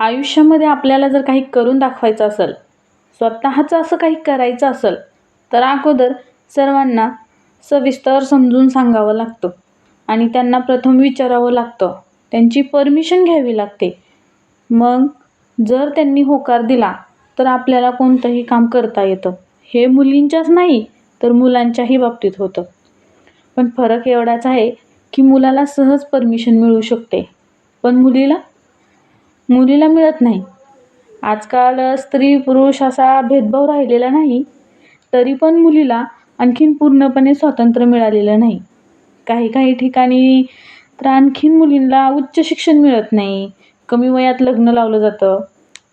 आयुष्यामध्ये आपल्याला जर काही करून दाखवायचं असेल स्वतःचं असं काही करायचं असेल तर अगोदर सर्वांना सविस्तर समजून सांगावं लागतं आणि त्यांना प्रथम विचारावं लागतं. त्यांची परमिशन घ्यावी लागते. मग जर त्यांनी होकार दिला तर आपल्याला कोणतंही काम करता येतं. हे मुलींच्याच नाही तर मुलांच्याही बाबतीत होतं. पण फरक एवढाच आहे की मुलाला सहज परमिशन मिळू शकते. पण मुलीला मुलीला मिळत नाही. आजकाल स्त्री पुरुष असा भेदभाव राहिलेला नाही तरी पण मुलीला आणखीन पूर्णपणे स्वातंत्र्य मिळालेलं नाही. काही काही ठिकाणी तर आणखीन मुलींना उच्च शिक्षण मिळत नाही. कमी वयात लग्न लावलं जातं.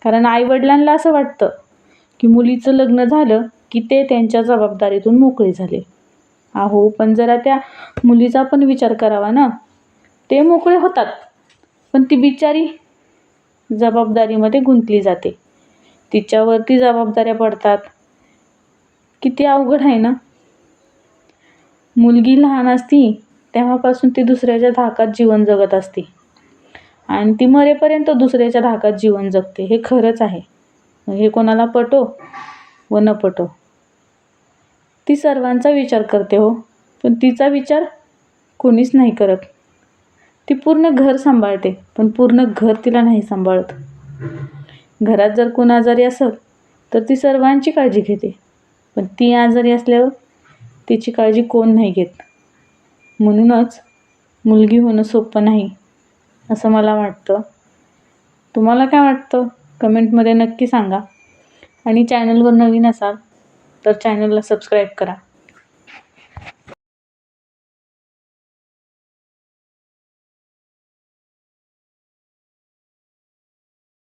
कारण आईवडिलांना असं वाटतं की मुलीचं लग्न झालं की ते त्यांच्या जबाबदारीतून मोकळे झाले. अहो पण जरा त्या मुलीचा पण विचार करावा ना. ते मोकळे होतात. पण ती बिचारी जबाबदारीमध्ये गुंतली जाते. तिच्यावरती जबाबदाऱ्या पडतात. किती अवघड आहे ना? मुलगी लहान असती तेव्हापासून ती दुसऱ्याच्या धाकात जीवन जगत असते. आणि ती मरेपर्यंत दुसऱ्याच्या धाकात जीवन जगते. हे खरंच आहे. हे कोणाला पटो व न पटो. ती सर्वांचा विचार करते हो. पण तिचा विचार कोणीच नाही करत. ती पूर्ण घर सांभाळते पण पूर्ण घर तिला नाही सांभाळत. घरात जर कोण आजारी असेल तर ती सर्वांची काळजी घेते. पण ती आजारी असल्यावर तिची काळजी कोण नाही घेत. म्हणूनच मुलगी होणं सोपं नाही असं मला वाटतं. तुम्हाला काय वाटतं? कमेंटमध्ये नक्की सांगा. आणि चॅनलवर नवीन असाल तर चॅनलला सबस्क्राईब करा.